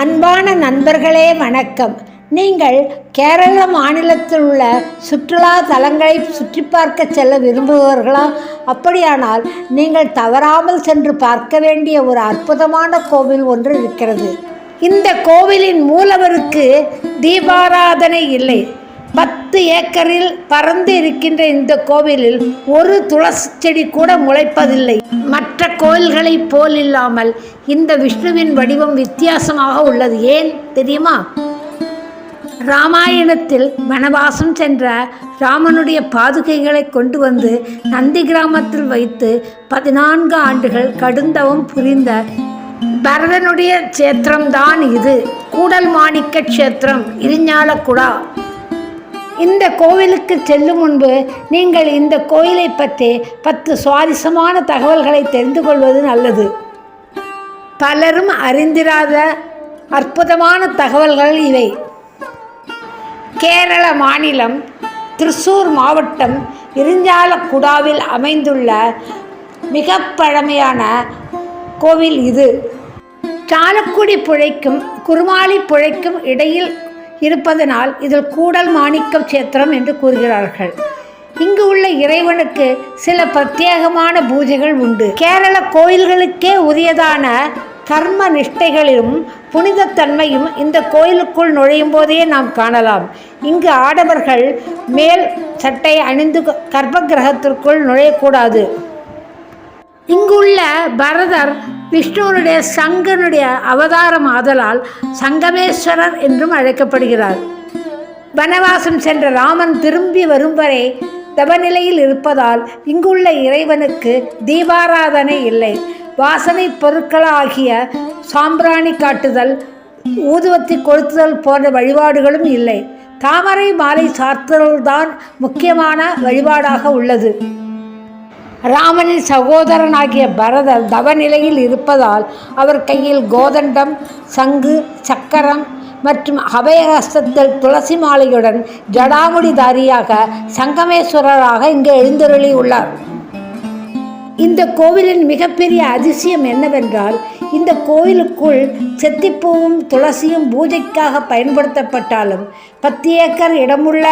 அன்பான நண்பர்களே வணக்கம். நீங்கள் கேரள மாநிலத்தில் உள்ள சுற்றுலா தலங்களை சுற்றி பார்க்க செல்ல விரும்புபவர்களா? அப்படியானால் நீங்கள் தவறாமல் சென்று பார்க்க வேண்டிய ஒரு அற்புதமான கோவில் ஒன்று இருக்கிறது. இந்த கோவிலின் மூலவருக்கு தீபாராதனை இல்லை. பத்து ஏக்கரில் பறந்து இருக்கின்ற இந்த கோவிலில் ஒரு துளசி செடி கூட முளைப்பதில்லை. மற்ற கோயில்களைப் போல் இல்லாமல் இந்த விஷ்ணுவின் வடிவம் வித்தியாசமாக உள்ளது. ஏன் தெரியுமா? ராமாயணத்தில் வனவாசம் சென்ற ராமனுடைய பாதுகைகளை கொண்டு வந்து நந்தி கிராமத்தில் வைத்து பதினான்கு ஆண்டுகள் கடுந்தவம் புரிந்த பரதனுடைய கஷேத்திரம்தான் இது. கூடல் மாணிக்க கஷேத்திரம் இரிஞ்ஞாலக்குடா. இந்த கோவிலுக்கு செல்லும் முன்பு நீங்கள் இந்த கோயிலை பற்றி பத்து சுவாரஸ்யமான தகவல்களை தெரிந்து கொள்வது நல்லது. பலரும் அறிந்திராத அற்புதமான தகவல்கள் இவை. கேரள மாநிலம் திருச்சூர் மாவட்டம் இரிஞ்சாலக்குடாவில் அமைந்துள்ள மிக பழமையான கோவில் இது. சாலக்குடி புழைக்கும் குருமாலி புழைக்கும் இடையில் இருப்பதனால் இதில் கூடல் மாணிக்க சேத்திரம் என்று கூறுகிறார்கள். இங்கு உள்ள இறைவனுக்கு சில பிரத்யேகமான பூஜைகள் உண்டு. கேரள கோயில்களுக்கே உரியதான கர்ம நிஷ்டைகளிலும் புனிதத்தன்மையும் இந்த கோயிலுக்குள் நுழையும் போதே நாம் காணலாம். இங்கு ஆடவர்கள் மேல் சட்டை அணிந்து கர்ப்ப கிரகத்திற்குள் நுழையக்கூடாது. இங்குள்ள பரதர் விஷ்ணுவனுடைய சங்கனுடைய அவதாரம் ஆதலால் சங்கமேஸ்வரர் என்றும் அழைக்கப்படுகிறார். வனவாசம் சென்ற ராமன் திரும்பி வரும் வரை தவநிலையில் இருப்பதால் இங்குள்ள இறைவனுக்கு தீபாராதனை இல்லை. வாசனை பொருட்களாகிய சாம்பிராணி காட்டுதல் ஊதுவத்தி கொளுத்துதல் போன்ற வழிபாடுகளும் இல்லை. தாமரை மாலை சார்த்துதல்தான் முக்கியமான வழிபாடாக உள்ளது. ராமனின் சகோதரனாகிய பரதர் தவநிலையில் இருப்பதால் அவர் கையில் கோதண்டம் சங்கு சக்கரம் மற்றும் அபயஹஸ்தத்தில் துளசி மாலையுடன் ஜடாமுடிதாரியாக சங்கமேஸ்வரராக இங்கு எழுந்தருளி உள்ளார் இந்த கோவிலின் மிகப்பெரிய அதிசயம் என்னவென்றால் இந்த கோவிலுக்குள் செத்திப்பூவும் துளசியும் பூஜைக்காக பயன்படுத்தப்பட்டாலும் பத்து ஏக்கர் இடமுள்ள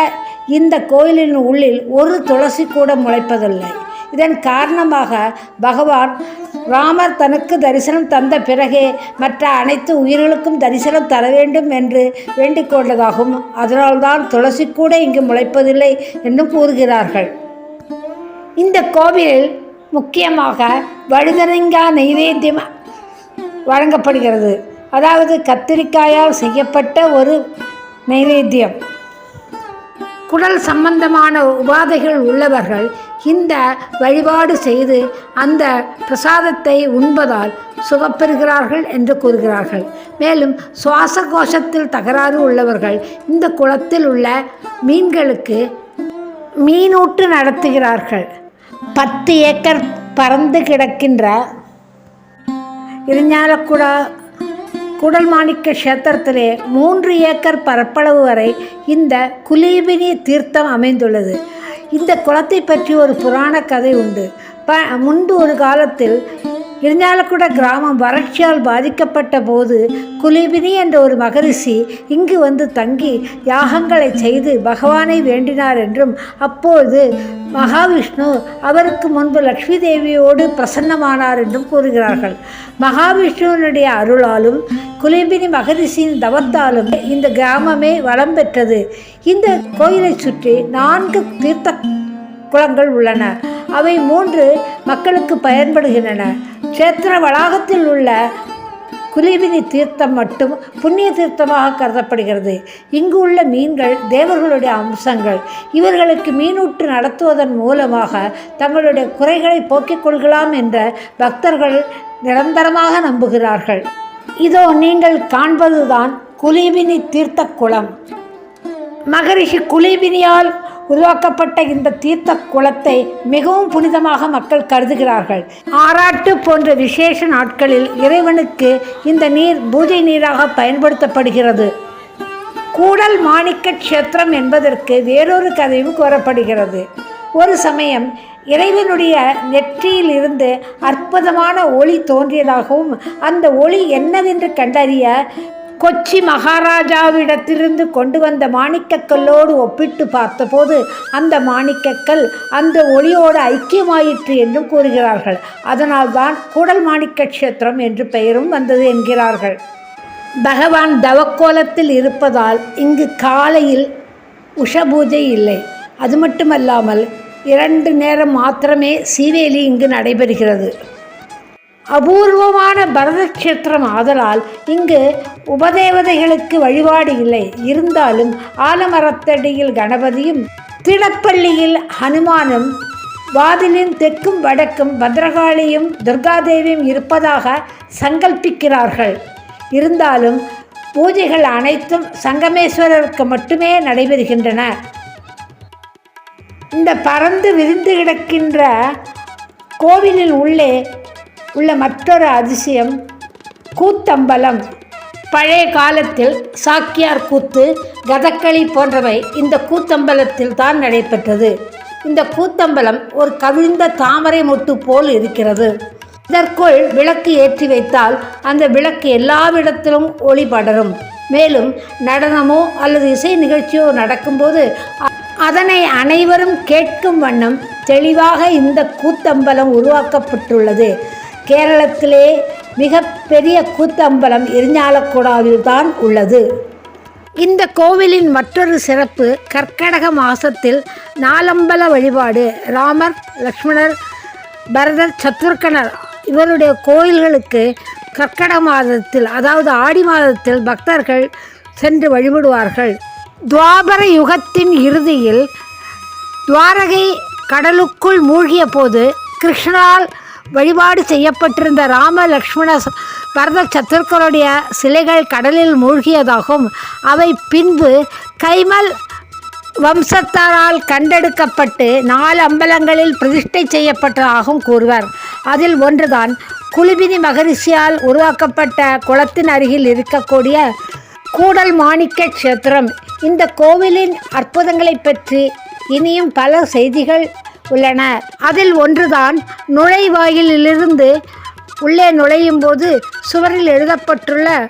இந்த கோயிலின் உள்ளில் ஒரு துளசி கூட முளைப்பதில்லை. இதன் காரணமாக பகவான் ராமர் தனக்கு தரிசனம் தந்த பிறகே மற்ற அனைத்து உயிர்களுக்கும் தரிசனம் தர வேண்டும் என்று வேண்டிக் கொண்டதாகவும் அதனால்தான் துளசி கூட இங்கு முளைப்பதில்லை என்றும் கூறுகிறார்கள். இந்த கோவிலில் முக்கியமாக வழுதனங்காய் நைவேத்தியம் வழங்கப்படுகிறது. அதாவது கத்திரிக்காயால் செய்யப்பட்ட ஒரு நைவேத்தியம். குடல் சம்பந்தமான உபாதைகள் உள்ளவர்கள் இந்த வழிபாடு செய்து அந்த பிரசாதத்தை உண்பதால் சுகப்பெறுகிறார்கள் என்று கூறுகிறார்கள். மேலும் சுவாச கோஷத்தில் தகராறு உள்ளவர்கள் இந்த குளத்தில் உள்ள மீன்களுக்கு மீனூட்டு நடத்துகிறார்கள். பத்து ஏக்கர் பறந்து கிடக்கின்ற இரிஞ்ஞாலக்குடா குடல் மாணிக்க கஷேத்திரத்திலே மூன்று ஏக்கர் பரப்பளவு வரை இந்த குலீபினி தீர்த்தம் அமைந்துள்ளது. இந்த குளத்தை பற்றி ஒரு புராண கதை உண்டு. ப முன்பு ஒரு காலத்தில் இரிஞ்சாலக்குட கிராமம் வறட்சியால் பாதிக்கப்பட்ட போது குலிபினி என்ற ஒரு மகரிஷி இங்கு வந்து தங்கி யாகங்களை செய்து பகவானை வேண்டினார் என்றும் அப்போது மகாவிஷ்ணு அவருக்கு முன்பு லக்ஷ்மி தேவியோடு பிரசன்னமானார் என்றும் கூறுகிறார்கள். மகாவிஷ்ணுவினுடைய அருளாலும் குலிபினி மகரிஷியின் தவத்தாலும் இந்த கிராமமே வளம் பெற்றது. இந்த கோயிலை சுற்றி நான்கு தீர்த்த குளங்கள் உள்ளன. அவை மூன்று மக்களுக்கு பயன்படுகின்றன. க்ஷேத்திர வளாகத்தில் உள்ள குலிபினி தீர்த்தம் மட்டும் புண்ணிய தீர்த்தமாக கருதப்படுகிறது. இங்கு உள்ள மீன்கள் தேவர்களுடைய அம்சங்கள். இவர்களுக்கு மீனூற்று நடத்துவதன் மூலமாக தங்களுடைய குறைகளை போக்கிக் கொள்கலாம் என்ற பக்தர்கள் நிரந்தரமாக நம்புகிறார்கள். இதோ நீங்கள் காண்பதுதான் குலீபினி தீர்த்த குளம் மகரிஷி குலீபினியால் உருவாக்கப்பட்ட இந்த தீர்த்த குளத்தை மிகவும் புனிதமாக மக்கள் கருதுகிறார்கள். ஆராட்டு போன்ற விசேஷ நாட்களில் இறைவனுக்கு இந்த நீர் பூஜை நீராக பயன்படுத்தப்படுகிறது. கூடல் மாணிக்க க்ஷேத்திரம் என்பதற்கு வேறொரு கதையும் கூறப்படுகிறது. ஒரு சமயம் இறைவனுடைய நெற்றியில் இருந்து அற்புதமான ஒளி தோன்றியதாகவும் அந்த ஒளி என்னவென்று கண்டறிய கொச்சி மகாராஜாவிடத்திலிருந்து கொண்டு வந்த மாணிக்கக்கல்லோடு ஒப்பிட்டு பார்த்தபோது அந்த மாணிக்கக்கல் அந்த ஒளியோடு ஐக்கியமாயிற்று என்றும் கூறுகிறார்கள். அதனால்தான் கூடல் மாணிக்க கஷேத்திரம் என்று பெயரும் வந்தது என்கிறார்கள். பகவான் தவக்கோலத்தில் இருப்பதால் இங்கு காலையில் உஷபூஜை இல்லை. அது மட்டுமல்லாமல் இரண்டு நேரம் மாத்திரமே சீவேலி இங்கு நடைபெறுகிறது. அபூர்வமான பரதக்ஷேத்திரம் ஆதலால் இங்கு உபதேவதைகளுக்கு வழிபாடு இல்லை. இருந்தாலும் ஆலமரத்தடியில் கணபதியும் திடப்பள்ளியில் ஹனுமானும் வாதிலின் தெற்கும் வடக்கும் பத்ரகாளியும் துர்காதேவியும் இருப்பதாக சங்கல்பிக்கிறார்கள். இருந்தாலும் பூஜைகள் அனைத்தும் சங்கமேஸ்வரருக்கு மட்டுமே நடைபெறுகின்றன. இந்த பறந்து விரிந்து கிடக்கின்ற கோவிலின் உள்ளே உள்ள மற்றொரு அதிசயம் கூத்தம்பலம். பழைய காலத்தில் சாக்கியார் கூத்து கதக்களி போன்றவை இந்த கூத்தம்பலத்தில் தான் நடைபெற்றது. இந்த கூத்தம்பலம் ஒரு கவிழ்ந்த தாமரை மொட்டு போல் இருக்கிறது. இதற்குள் விளக்கு ஏற்றி வைத்தால் அந்த விளக்கு எல்லாவிடத்திலும் ஒளி படரும். மேலும் நடனமோ அல்லது இசை நிகழ்ச்சியோ நடக்கும்போது அதனை அனைவரும் கேட்கும் வண்ணம் தெளிவாக இந்த கூத்தம்பலம் உருவாக்கப்பட்டுள்ளது. கேரளத்திலே மிக பெரிய கூத்தம்பலம் எரிஞ்சாலக்குடாவில் தான் உள்ளது. இந்த கோவிலின் மற்றொரு சிறப்பு கர்க்கடக மாசத்தில் நாலம்பல வழிபாடு. ராமர் லக்ஷ்மணர் பரதர் சத்ருக்கனர் இவருடைய கோயில்களுக்கு கர்க்கடக மாதத்தில் அதாவது ஆடி மாதத்தில் பக்தர்கள் சென்று வழிபடுவார்கள். துவாபர யுகத்தின் இறுதியில் துவாரகை கடலுக்குள் மூழ்கிய போது கிருஷ்ணனால் வழிபாடு செய்யப்பட்டிருந்த ராம லக்ஷ்மண பரத சத்துருக்களுடைய சிலைகள் கடலில் மூழ்கியதாகவும் அவை பின்பு கைமல் வம்சத்தாரால் கண்டெடுக்கப்பட்டு நாலு அம்பலங்களில் பிரதிஷ்டை செய்யப்பட்டதாகவும் கூறுவர். அதில் ஒன்றுதான் குலுபினி மகரிஷியால் உருவாக்கப்பட்ட குளத்தின் அருகில் இருக்கக்கூடிய கூடல் மாணிக்க க்ஷேத்திரம் இந்த கோவிலின் அற்புதங்களைப் பற்றி இனியும் பல செய்திகள் உள்ளன. அதில் ஒன்றுதான் நுழைவாயிலிருந்து உள்ளே நுழையும் போது சுவரில் எழுதப்பட்டுள்ள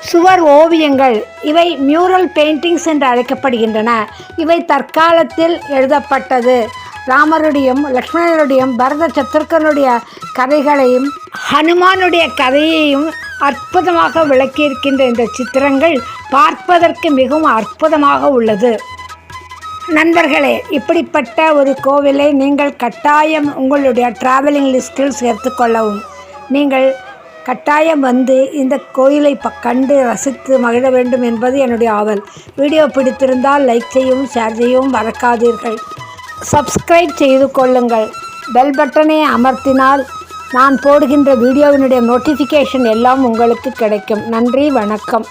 சுவர் ஓவியங்கள். இவை மியூரல் பெயிண்டிங்ஸ் என்று அழைக்கப்படுகின்றன. இவை தற்காலத்தில் எழுதப்பட்டது. ராமருடையும் லக்ஷ்மணருடையும் பரத சத்துருக்கனுடைய கதைகளையும் ஹனுமானுடைய கதையையும் அற்புதமாக விளக்கியிருக்கின்ற இந்த சித்திரங்கள் பார்ப்பதற்கு மிகவும் அற்புதமாக உள்ளது. நண்பர்களே இப்படிப்பட்ட ஒரு கோவிலை நீங்கள் கட்டாயம் உங்களுடைய ட்ராவலிங் லிஸ்ட்டில் சேர்த்துக்கொள்ளவும் நீங்கள் கட்டாயம் வந்து இந்த கோயிலை ப கண்டு ரசித்து மகிழ வேண்டும் என்பது என்னுடைய ஆவல். வீடியோ பிடித்திருந்தால் லைக் செய்யவும் ஷேர் செய்யவும் மறக்காதீர்கள். சப்ஸ்கிரைப் செய்து கொள்ளுங்கள். பெல் பட்டனை அமர்த்தினால் நான் போடுகின்ற வீடியோவினுடைய நோட்டிஃபிகேஷன் எல்லாம் உங்களுக்கு கிடைக்கும். நன்றி வணக்கம்.